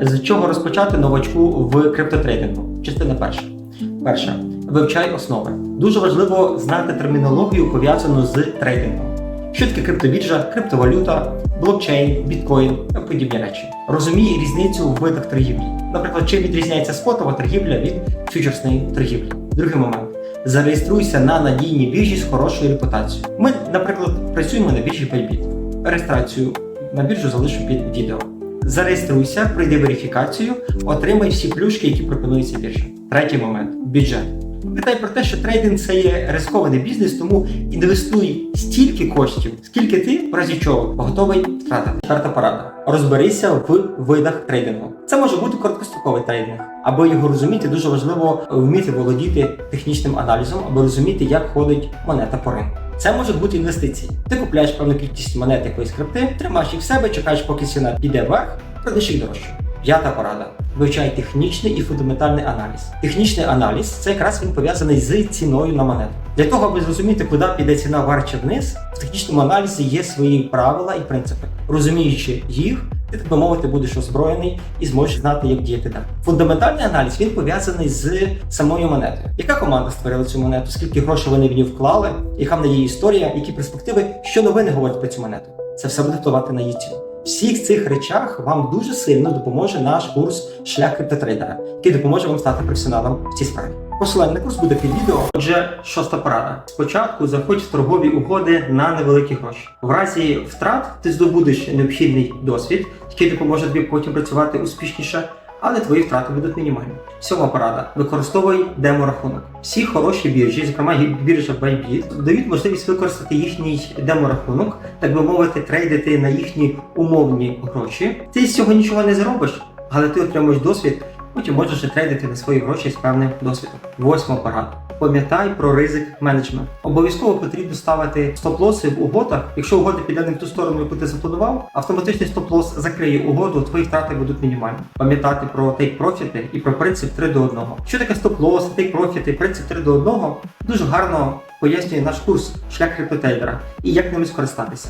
З чого розпочати новачку в криптотрейдингу? Частина перша. Перша. Вивчай основи. Дуже важливо знати термінологію, пов'язану з трейдингом. Що таке криптобіржа, криптовалюта, блокчейн, біткоін та подібні речі. Розумій різницю в видах торгівлі. Наприклад, чим відрізняється спотова торгівля від фьючерсної торгівлі. Другий момент. Зареєструйся на надійній біржі з хорошою репутацією. Ми, наприклад, працюємо на біржі Bybit. Реєстрацію на біржу залишу під відео. Зареєструйся, пройди верифікацію, отримай всі плюшки, які пропонується біржа. Третій момент бюджет. Пам'ятай про те, що трейдинг це є ризикований бізнес, тому інвестуй стільки коштів, скільки ти, в разі чого, готовий втратити. Четверта порада. Розберися в видах трейдингу. Це може бути короткостроковий трейдинг. Аби його розуміти, дуже важливо вміти володіти технічним аналізом, аби розуміти, як ходить монета по ринку. Це можуть бути інвестиції. Ти купляєш певну кількість монет якоїсь крипти, тримаєш їх в себе, чекаєш, поки ціна піде вверх, продаєш їх дорожче. П'ята порада. Вивчай технічний і фундаментальний аналіз. Технічний аналіз це якраз він пов'язаний з ціною на монету. Для того, аби зрозуміти, куди піде ціна вверх чи вниз, в технічному аналізі є свої правила і принципи. Розуміючи їх, ти так би мовити будеш озброєний і зможеш знати, як діяти далі. Фундаментальний аналіз він пов'язаний з самою монетою. Яка команда створила цю монету? Скільки грошей вони в ній вклали? Яка в неї історія? Які перспективи? Що новини говорять про цю монету? Це все буде впливати на її. Всіх цих речах вам дуже сильно допоможе наш курс шлях криптотрейдера, який допоможе вам стати професіоналом в цій справі. Посилання на курс буде під відео. Отже, шоста порада. Спочатку заходь в торгові угоди на невеликі гроші. В разі втрат ти здобудеш необхідний досвід, який допоможе тобі потім працювати успішніше. Але твої втрати будуть мінімальні. Сьома порада. Використовуй демо-рахунок. Всі хороші біржі, зокрема біржа Bybit, дають можливість використати їхній демо-рахунок, так би мовити, трейдити на їхні умовні гроші. Ти з цього нічого не заробиш, але ти отримуєш досвід, потім можеш трейдити на свої гроші з певним досвідом. Восьма порада. Пам'ятай про ризик менеджмент. Обов'язково потрібно ставити стоп-лоси в угодах. Якщо угода піде не в ту сторону, яку ти запланував, автоматичний стоп-лос закриє угоду, твої втрати будуть мінімальні. Пам'ятати про тейк-профіти і про принцип 3 до 1. Що таке стоп-лос, тейк-профіти, принцип 3 до 1 дуже гарно пояснює наш курс шлях криптотрейдера і як ними скористатися.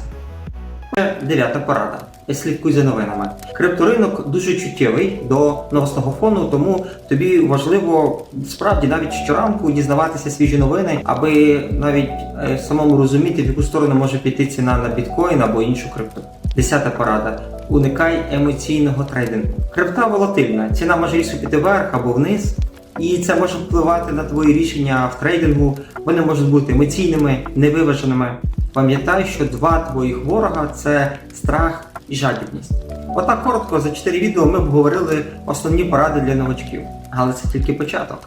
Дев'ята порада. Слідкуй за новинами. Крипторинок дуже чуттєвий до новостного фону, тому тобі важливо справді навіть щоранку дізнаватися свіжі новини, аби навіть е, самому розуміти, в яку сторону може піти ціна на біткоін або іншу крипту. Десята порада. Уникай емоційного трейдингу. Крипта волатильна, ціна може різко піти вверх або вниз. І це може впливати на твої рішення в трейдингу. Вони можуть бути емоційними, невиваженими. Пам'ятай, що два твоїх ворога це страх і жадібність. Отак коротко за 4 відео ми обговорили основні поради для новачків, але це тільки початок.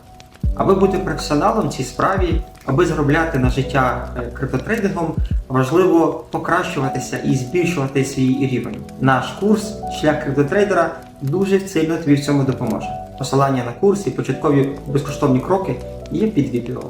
Аби бути професіоналом в цій справі, аби заробляти на життя е, криптотрейдингом, важливо покращуватися і збільшувати свій рівень. Наш курс шлях криптотрейдера дуже сильно тобі в цьому допоможе. Посилання на курс і початкові безкоштовні кроки є під відео.